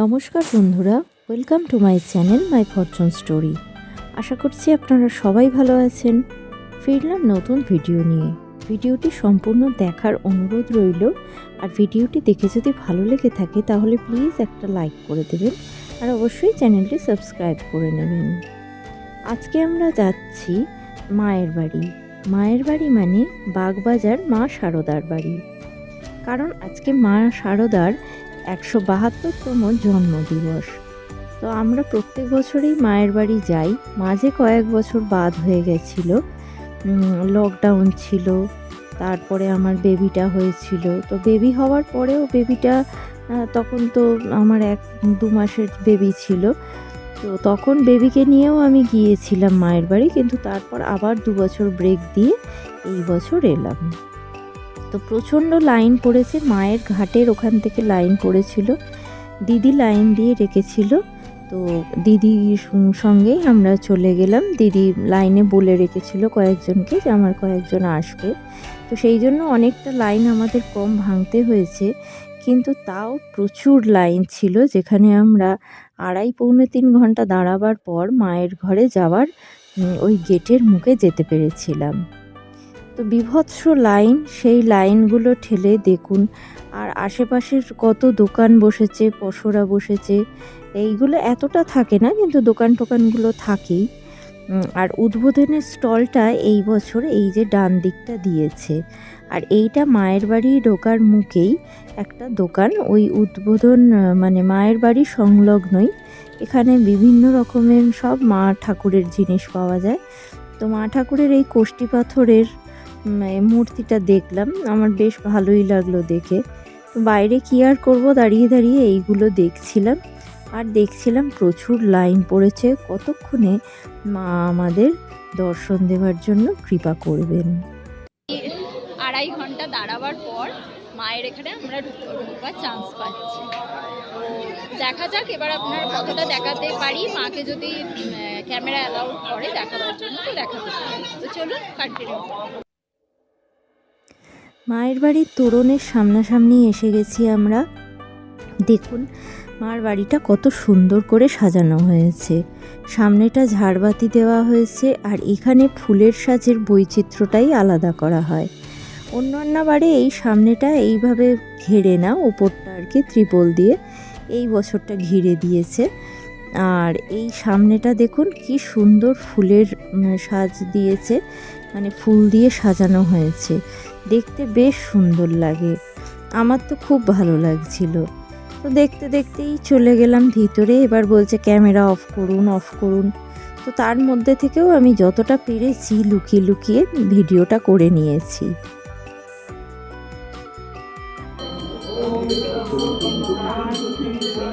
নমস্কার বন্ধুরা welcome to my channel my fortune story আশা করছি আপনারা সবাই ভালো আছেন। ফিরলাম নতুন ভিডিও নিয়ে। ভিডিওটি সম্পূর্ণ দেখার অনুরোধ রইল। আর ভিডিওটি দেখে যদি ভালো লেগে থাকে, তাহলে প্লিজ একটা লাইক করে দেবেন। আর অবশ্যই চ্যানেলটি সাবস্ক্রাইব করে নেবেন। আজকে আমরা যাচ্ছি মায়ের বাড়ি। মায়ের বাড়ি মানে বাগবাজার মা শারদার বাড়ি। কারণ আজকে মা শারদার একশো বাহাত্তরতম জন্মদিবস। তো আমরা প্রত্যেক বছরই মায়ের বাড়ি যাই। মাঝে কয়েক বছর বাদ হয়ে গেছিল। লকডাউন ছিল। তারপরে আমার বেবিটা হয়েছিল। তো বেবি হওয়ার পরেও বেবিটা তখন তো আমার এক, দু মাসের বেবি ছিল। তো তখন বেবিকে নিয়েও আমি গিয়েছিলাম মায়ের বাড়ি। কিন্তু তারপর আবার দু বছর ব্রেক দিয়ে এই বছর এলাম। তো প্রচণ্ড লাইন পড়েছে, মায়ের ঘাটের ওখান থেকে লাইন পড়েছিল। দিদি লাইন দিয়ে রেখেছিল, তো দিদির সঙ্গেই আমরা চলে গেলাম। দিদি লাইনে বলে রেখেছিল কয়েকজনকে যে আমার কয়েকজন আসবে। তো সেই জন্য অনেকটা লাইন আমাদের কম ভাঙতে হয়েছে, কিন্তু তাও প্রচুর লাইন ছিল, যেখানে আমরা আড়াই পৌনে তিন ঘণ্টা দাঁড়াবার পর মায়ের ঘরে যাওয়ার ওই গেটের মুখে যেতে পেরেছিলাম। তো বিভৎস লাইন, সেই লাইনগুলো ঠেলে দেখুন। আর আশেপাশের কত দোকান বসেছে, পশরা বসেছে, এইগুলো এতটা থাকে না, কিন্তু দোকান টোকানগুলো থাকেই। আর উদ্বোধনের স্টলটা এই বছর এই যে ডান দিকটা দিয়েছে। আর এইটা মায়ের বাড়ি ঢোকার মুখেই একটা দোকান, ওই উদ্বোধন মানে মায়ের বাড়ি সংলগ্নই। এখানে বিভিন্ন রকমের সব মা ঠাকুরের জিনিস পাওয়া যায়। তো মা ঠাকুরের এই কোষ্টি পাথরের মূর্তিটা দেখলাম, আমার বেশ ভালোই লাগল দেখে। বাইরে কি আর করব? দাঁড়িয়ে দাঁড়িয়ে এইগুলো দেখছিলাম, আর দেখছিলাম প্রচুর লাইন পড়েছে। কতক্ষণে মা আমাদের দর্শন দেওয়ার জন্য কৃপা করবেন? আড়াই ঘণ্টা দাঁড়াবার পর মায়ের এখানে আমরা ঢুক- ঢুকবার চান্স পাচ্ছি। দেখা যাক, এবার আপনার কতটা দেখাতে পারি। মাকে যদি ক্যামেরা অ্যালাউড করে দেখাবার জন্য, তো দেখাতে পারি। তো চলুন কন্টিনিউ মায়ের বাড়ির তোরণের সামনাসামনি এসে গেছি আমরা। দেখুন, মার বাড়িটা কত সুন্দর করে সাজানো হয়েছে। সামনেটা ঝাড়বাতি দেওয়া হয়েছে আর এখানে ফুলের সাজের বৈচিত্র্যটাই আলাদা করা হয়। অন্যান্য বারে এই সামনেটা এইভাবে ঘেরে না ওপরটা আর কি ত্রিপল দিয়ে এই বছরটা ঘিরে দিয়েছে। আর এই সামনেটা দেখুন, কি সুন্দর ফুলের সাজ দিয়েছে। মানে ফুল দিয়ে সাজানো হয়েছে। দেখতে বেশ সুন্দর লাগে। আমার তো খুব ভালো লাগছিল। তো দেখতে দেখতেই চলে গেলাম ভিতরে। এবার বলছে ক্যামেরা অফ করুন অফ করুন। তো তার মধ্যে থেকেও আমি যতটা পেরেছি লুকিয়ে লুকিয়ে ভিডিওটা করে নিয়েছি।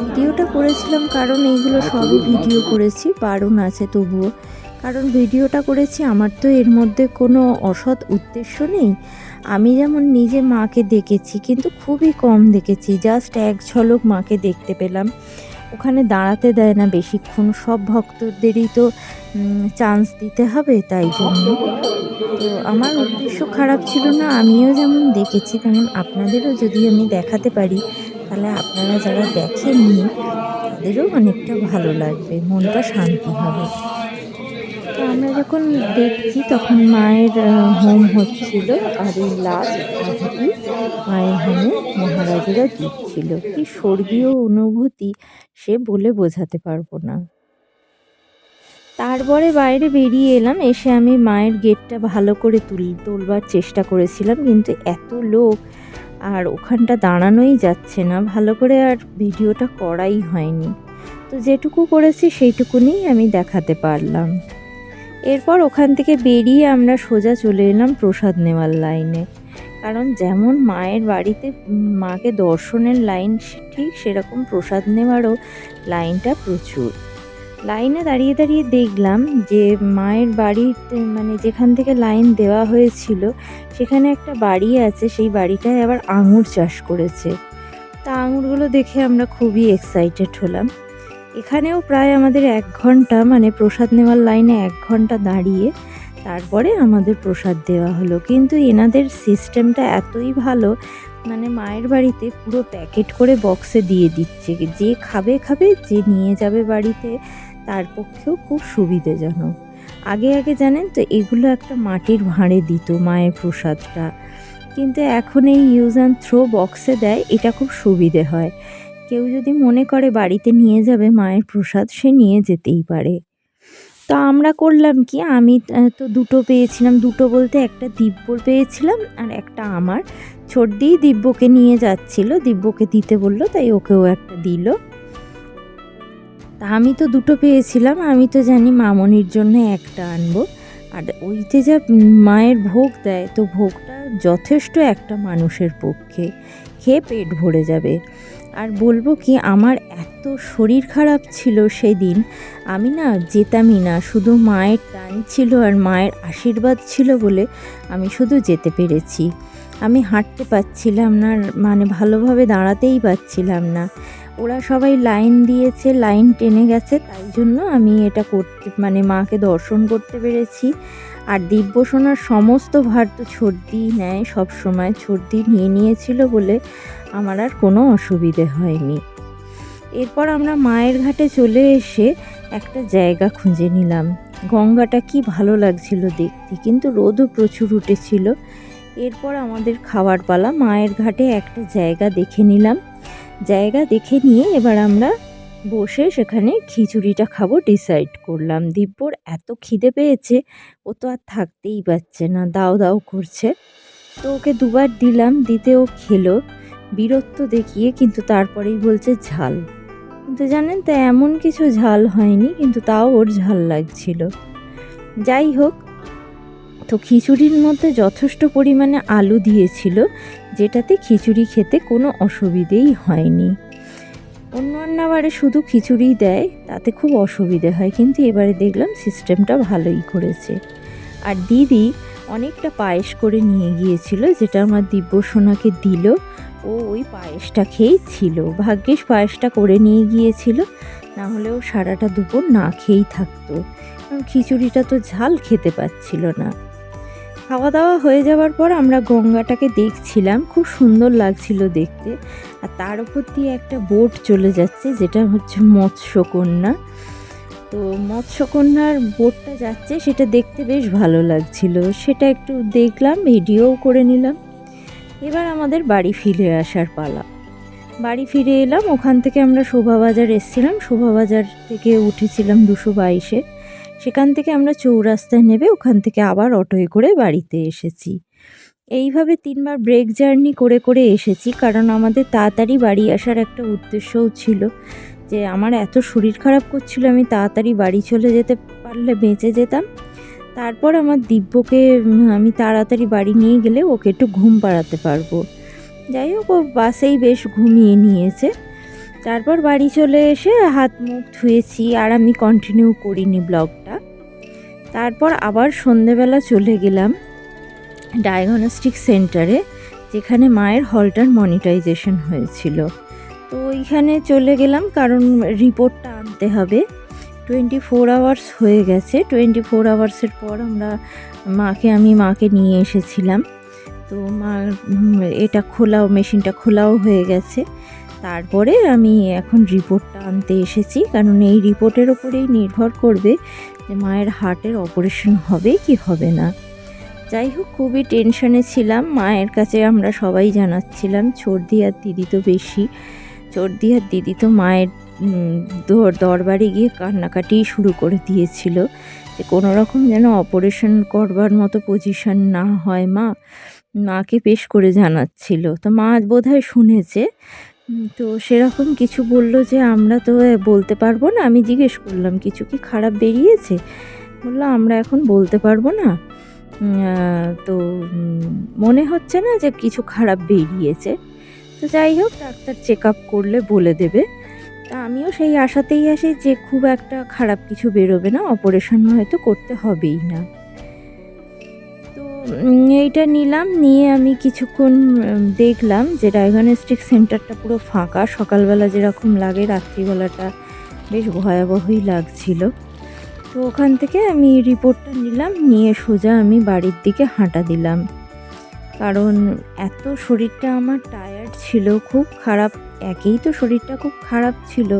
ভিডিওটা করেছিলাম কারণ এইগুলো সবই ভিডিও করেছি বারণ আছে তবুও। কারণ ভিডিওটা করেছি, আমার তো এর মধ্যে কোনো অসৎ উদ্দেশ্য নেই। আমি যেমন নিজে মাকে দেখেছি, কিন্তু খুবই কম দেখেছি। জাস্ট এক ঝলক মাকে দেখতে পেলাম। ওখানে দাঁড়াতে দেয় না বেশিক্ষণ, সব ভক্তদেরই তো চান্স দিতে হবে তাই জন্য। তো আমার উদ্দেশ্য খারাপ ছিল না, আমিও যেমন দেখেছি, তেমন আপনাদেরও যদি আমি দেখাতে পারি, তাহলে আপনারা যারা দেখেননি, তাদেরও অনেকটা ভালো লাগবে, মনটা শান্তি হবে। তো আমরা যখন দেখছি তখন মায়ের হোম হচ্ছিল আর এই লাস্ট মায়ের হোমে মহারাজেরা দিচ্ছিল। কি স্বর্গীয় অনুভূতি সে বলে বোঝাতে পারব না। তারপরে বাইরে বেরিয়ে এলাম, এসে আমি মায়ের গেটটা ভালো করে তুল, তোলবার চেষ্টা করেছিলাম, কিন্তু এত লোক আর ওখানটা দাঁড়ানোই যাচ্ছে না, ভালো করে আর ভিডিওটা করাই হয়নি। তো যেটুকু করেছি সেইটুকুনি আমি দেখাতে পারলাম। এরপর ওখান থেকে বেরিয়ে আমরা সোজা চলে এলাম প্রসাদ নেওয়ার লাইনে। কারণ যেমন মায়ের বাড়িতে মাকে দর্শনের লাইন ঠিক সেরকম প্রসাদ নেওয়ারও লাইনটা প্রচুর। লাইনে দাঁড়িয়ে দাঁড়িয়ে দেখলাম যে মায়ের বাড়িতে মানে যেখান থেকে লাইন দেওয়া হয়েছিল, সেখানে একটা বাড়ি আছে, সেই বাড়িটায় আবার আঙুর চাষ করেছে। তা আঙুরগুলো দেখে আমরা খুবই এক্সাইটেড হলাম। এখানেও প্রায় আমাদের এক ঘণ্টা মানে প্রসাদ নেওয়ার লাইনে এক ঘণ্টা দাঁড়িয়ে তারপরে আমাদের প্রসাদ দেওয়া হলো। কিন্তু এনাদের সিস্টেমটা এতই ভালো মানে মায়ের বাড়িতে পুরো প্যাকেট করে বক্সে দিয়ে দিচ্ছে। যে খাবে খাবে, যে নিয়ে যাবে বাড়িতে, তার পক্ষেও খুব সুবিধেজনক। আগে আগে জানেন তো, এগুলো একটা মাটির ভাঁড়ে দিত মায়ের প্রসাদটা। কিন্তু এখন এই ইউজ অ্যান্ড থ্রো বক্সে দেয়, এটা খুব সুবিধে হয়। কেউ যদি মনে করে বাড়িতে নিয়ে যাবে মায়ের প্রসাদ, সে নিয়ে যেতেই পারে। তো আমরা করলাম কি, আমি তো দুটো পেয়েছিলাম, দুটো বলতে একটা দিব্যর পেয়েছিলাম আর একটা আমার। ছোট ছোটদিই দিব্যকে নিয়ে যাচ্ছিল, দিব্যকে দিতে বলল, তাই ওকেও একটা দিল। তা আমি তো দুটো পেয়েছিলাম, আমি তো জানি মামনির জন্য একটা আনব। আর ওইতে যা মায়ের ভোগ দেয়, তো ভোগটা যথেষ্ট একটা মানুষের পক্ষে। খেয়ে পেট ভরে যাবে। আর বলব কি, আমার এত শরীর খারাপ ছিল সেদিন, আমি না যেতামই না। শুধু মায়ের টান ছিল আর মায়ের আশীর্বাদ ছিল বলে আমি শুধু যেতে পেরেছি। আমি হাঁটতে পারছিলাম না মানে ভালোভাবে দাঁড়াতেই পারছিলাম না। ওরা সবাই লাইন দিয়েছে, লাইন টেনে গেছে, তাই জন্য আমি এটা করতে মানে মাকে দর্শন করতে পেরেছি। আর দিব্যসোনার সমস্ত ভার তো ছর্দি নেয়, সব সময় ছর্দি নিয়ে নিয়েছিল বলে আমার আর কোনো অসুবিধে হয়নি। এরপর আমরা মায়ের ঘাটে চলে এসে একটা জায়গা খুঁজে নিলাম। গঙ্গাটা কি ভালো লাগছিল দেখতে, কিন্তু রোদও প্রচুর উঠেছিল। এরপর আমাদের খাবার পালা, মায়ের ঘাটে একটা জায়গা দেখে নিলাম। জায়গা দেখে নিয়ে এবার আমরা বসে সেখানে খিচুড়িটা খাব ডিসাইড করলাম। দিব্যর এত খিদে পেয়েছে, ও তো আর থাকতেই পারছে না, দাও দাও করছে। তো ওকে দুবার দিলাম, দিতে ও খেলো। বীরত্ব দেখিয়ে কিন্তু তারপরেই বলছে ঝাল। কিন্তু জানেন তো, এমন কিছু ঝাল হয়নি, কিন্তু তাও ওর ঝাল লাগছিল। যাই হোক তো খিচুড়ির মধ্যে যথেষ্ট পরিমাণে আলু দিয়েছিল, যেটাতে খিচুড়ি খেতে কোনো অসুবিধেই হয়নি। অন্য অন্যবারে শুধু খিচুড়ি দেয়, তাতে খুব অসুবিধে হয়, কিন্তু এবারে দেখলাম সিস্টেমটা ভালোই করেছে। আর দিদি অনেকটা পায়েস করে নিয়ে গিয়েছিল, যেটা আমার দিব্য সোনাকে দিল। ও ওই পায়েসটা খেয়েই ছিল। ভাগ্যিস পায়েসটা করে নিয়ে গিয়েছিল, না ও সারাটা দুপুর না খেয়েই থাকতো। কারণ খিচুড়িটা তো ঝাল খেতে পাচ্ছিল না। খাওয়া দাওয়া হয়ে যাওয়ার পর আমরা গঙ্গাটাকে দেখছিলাম। খুব সুন্দর লাগছিল দেখতে। আর তার উপর দিয়ে একটা বোট চলে যাচ্ছে, যেটা হচ্ছে মৎস্যকন্যা। তো মৎস্যকন্যার বোটটা যাচ্ছে, সেটা দেখতে বেশ ভালো লাগছিল। সেটা একটু দেখলাম, ভিডিওও করে নিলাম। এবার আমাদের বাড়ি ফিরে আসার পালা। বাড়ি ফিরে এলাম, ওখান থেকে আমরা শোভাবাজার এসেছিলাম। শোভাবাজার থেকে উঠেছিলাম দুশো বাইশে। সেখান থেকে আমরা চৌরাস্তায় নেবে ওখান থেকে আবার অটোয় করে বাড়িতে এসেছি। এইভাবে তিনবার ব্রেক জার্নি করে করে এসেছি কারণ আমাদের তাড়াতাড়ি বাড়ি আসার একটা উদ্দেশ্যও ছিল যে আমার এত শরীর খারাপ করছিল আমি তাড়াতাড়ি বাড়ি চলে যেতে পারলে বেঁচে যেতাম। তারপর আমার দিব্যকে আমি তাড়াতাড়ি বাড়ি নিয়ে গেলে ওকে একটু ঘুম পাড়াতে পারব। যাই হোক, ও বাসেই বেশ ঘুমিয়ে নিয়েছে। তারপর বাড়ি চলে এসে হাত মুখ ধুয়েছি আর আমি কন্টিনিউ করিনি ব্লগটা। তারপর আবার সন্ধেবেলা চলে গেলাম ডায়াগনস্টিক সেন্টারে যেখানে মায়ের হলটার মনিটাইজেশন হয়েছিল। তো ওইখানে চলে গেলাম কারণ রিপোর্টটা আনতে হবে। টোয়েন্টি ফোর আওয়ার্স হয়ে গেছে। টোয়েন্টি ফোর আওয়ার্সের পর আমরা মাকে, আমি মাকে নিয়ে এসেছিলাম। তো মা এটা খোলাও মেশিনটা খোলাও হয়ে গেছে। তারপরে আমি এখন রিপোর্টটা আনতে এসেছি। কারণ এই রিপোর্টের ওপরেই নির্ভর করবে যে মায়ের হার্টের অপারেশন হবে কি হবে না। যাই হোক, খুবই টেনশনে ছিলাম। মায়ের কাছে আমরা সবাই জানাচ্ছিলাম সর্দি আর দিদি তো বেশি। সর্দি আর দিদি তো মায়ের দরবারে গিয়ে কান্নাকাটি শুরু করে দিয়েছিল যে কোনো রকম যেন অপারেশন করবার মতো পজিশন না হয় মা। মাকে পেশ করে জানাচ্ছিল। তো মা বোধহয় শুনেছে তো সেরকম কিছু বলল যে, আমরা তো বলতে পারব না। আমি জিজ্ঞেস করলাম, কিছু কি খারাপ বেরিয়েছে? বলল, আমরা এখন বলতে পারব না। তো মনে হচ্ছে না যে কিছু খারাপ বেরিয়েছে। তো যাই হোক, ডাক্তার চেক আপ করলে বলে দেবে। তা আমিও সেই আশাতেই আসি যে, খুব একটা খারাপ কিছু বেরোবে না। অপারেশন হয়তো করতে হবেই না। এইটা নিলাম, নিয়ে আমি কিছুক্ষণ দেখলাম যে ডায়াগনস্টিক সেন্টারটা পুরো ফাঁকা। সকালবেলা যেরকম লাগে, রাত্রিবেলাটা বেশ ভয়াবহই লাগছিল। তো ওখান থেকে আমি রিপোর্টটা নিলাম, নিয়ে সোজা আমি বাড়ির দিকে হাঁটা দিলাম। কারণ এত শরীরটা আমার টায়ার্ড ছিল, খুব খারাপ, একেই তো শরীরটা খুব খারাপ ছিল।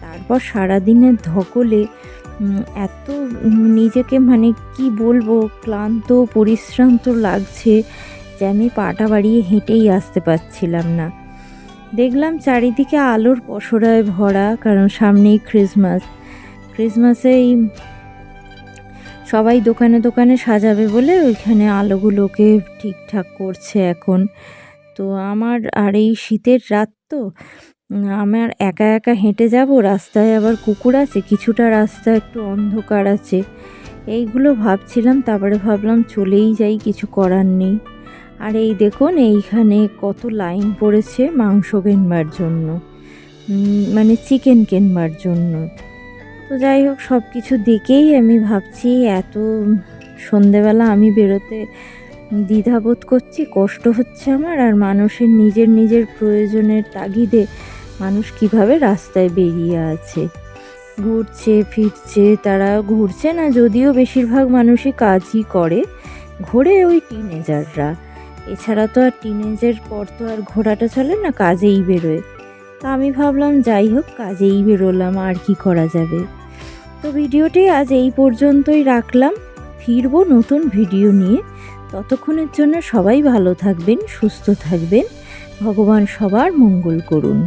তারপর সারাদিনের ধকলে এত নিজেকে মানে কি বলব, ক্লান্ত, পরিশ্রান্ত লাগছে যে আমি পাটা বাড়িয়ে হেঁটেই আসতে পারছিলাম না। দেখলাম চারিদিকে আলোর পসরায় ভরা, কারণ সামনেই ক্রিসমাস ক্রিসমাসে এই সবাই দোকানে দোকানে সাজাবে বলে ওইখানে আলোগুলোকে ঠিকঠাক করছে এখন। তো আমার আর এই শীতের রাত তো আমার একা একা হেঁটে যাব, রাস্তায় আবার কুকুর আছে, কিছুটা রাস্তা একটু অন্ধকার আছে। এইগুলো ভাবছিলাম, তারপরে ভাবলাম চলেই যাই, কিছু করার নেই। আর এই দেখুন, এইখানে কত লাইন পড়েছে মাংস কেনবার জন্য। মানে চিকেন কেনবার জন্য। তো যাই হোক সব কিছু দেখেই আমি ভাবছি, এত সন্ধেবেলা আমি বেরোতে দ্বিধাবোধ করছি, কষ্ট হচ্ছে আমার, আর মানুষের নিজের নিজের প্রয়োজনের তাগিদে মানুষ কীভাবে রাস্তায় বেরিয়ে আছে? ঘুরছে, ফিরছে, তারা ঘুরছে না, যদিও বেশিরভাগ মানুষই কাজই করে, ঘোরে ওই টিনেজাররা এছাড়া তো আর টিনেজের পর তো আর ঘোরাটা চলে না, কাজেই বেরোয়। তা আমি ভাবলাম, যাই হোক, কাজেই বেরোলাম, আর কি করা যাবে? তো ভিডিওটি আজ এই পর্যন্তই রাখলাম। ফিরবো নতুন ভিডিও নিয়ে। ততক্ষণের জন্য সবাই ভালো থাকবেন, সুস্থ থাকবেন। ভগবান সবার মঙ্গল করুন।